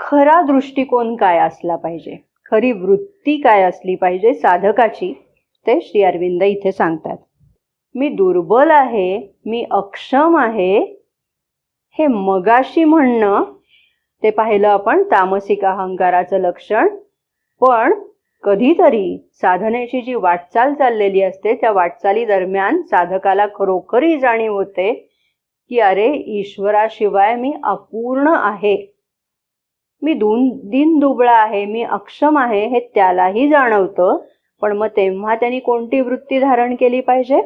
खरा दृष्टिकोन काय असला पाहिजे? खरी वृत्ती काय असली पाहिजे? साधकाची? ते श्री अरविंद इथे सांगतात. मी दुर्बल आहे मी अक्षम आहे हे मगाशी म्हणणं ते पाहिलं आपण तामसिक अहंकाराचं लक्षण. पण कधीतरी साधनेची जी वाटचाल चाललेली असते त्या वाटचाली दरम्यान साधकाला खरोखरी जाणीव होते की अरे ईश्वराशिवाय मी अपूर्ण आहे. मी दोन दिन दुबळा आहे मी अक्षम आहे हे त्यालाही जाणवतं. पण मग तेव्हा त्यांनी कोणती वृत्ती धारण केली पाहिजे?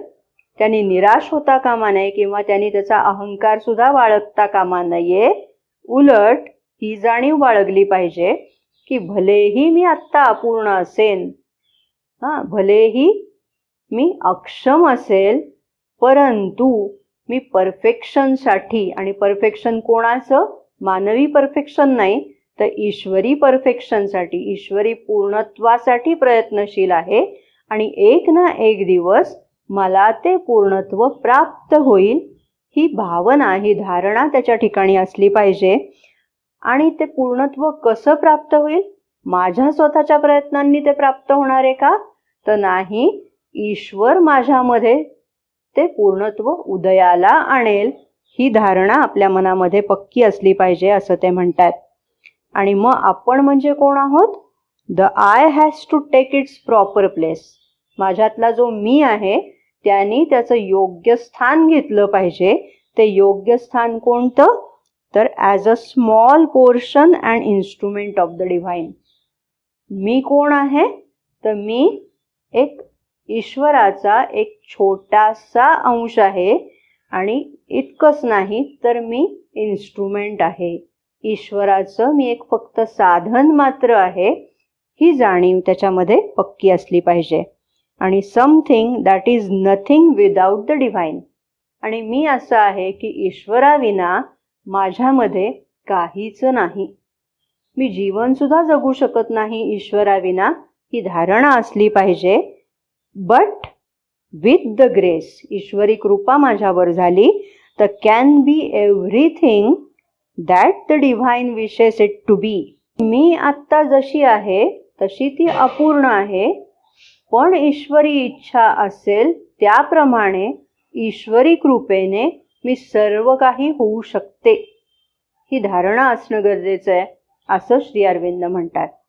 त्यांनी निराश होता कामा नये किंवा त्यांनी त्याचा अहंकार सुद्धा बाळगता कामा नये? उलट ही जाणीव बाळगली पाहिजे की भलेही मी आत्ता अपूर्ण असेन हा भलेही मी अक्षम असेल परंतु मी परफेक्शनसाठी आणि परफेक्शन कोणाचं? मानवी परफेक्शन नाही. तर ईश्वरी परफेक्शनसाठी ईश्वरी पूर्णत्वासाठी प्रयत्नशील आहे आणि एक ना एक दिवस मला ते पूर्णत्व प्राप्त होईल ही भावना ही धारणा त्याच्या ठिकाणी असली पाहिजे. आणि ते पूर्णत्व कसं प्राप्त होईल? माझ्या स्वतःच्या प्रयत्नांनी ते प्राप्त होणार आहे का? तर नाही ईश्वर माझ्यामध्ये ते पूर्णत्व उदयाला आणेल ही धारणा आपल्या मनामध्ये पक्की असली पाहिजे असं ते म्हणतात. आणि मग आपण म्हणजे कोण आहोत? The I has to take its proper place माझ्यातला जो मी आहे त्यांनी त्याचं योग्य स्थान घेतलं पाहिजे. ते योग्य स्थान कोणतं? तर as a small portion and instrument of the divine मी कोण आहे? तर मी एक ईश्वराचा एक छोटासा अंश आहे. आणि इतकंच नाही तर मी इन्स्ट्रुमेंट आहे. ईश्वराचं मी एक फक्त साधन मात्र आहे ही जाणीव त्याच्यामध्ये पक्की असली पाहिजे. आणि something that is nothing without the divine आणि मी असं आहे की ईश्वराविना माझ्यामध्ये काहीच नाही. मी जीवनसुद्धा जगू शकत नाही ईश्वराविना ही धारणा असली पाहिजे. बट विथ द ग्रेस ईश्वरी कृपा माझ्यावर झाली तर can be everything that the divine wishes it to be मी आत्ता जशी आहे तशी ती अपूर्ण आहे. पण ईश्वरी इच्छा असेल त्याप्रमाणे ईश्वरी कृपेने मी सर्व काही होऊ शकते. ही धारणा असणं गरजेचं आहे असं श्री अरविंद म्हणतात.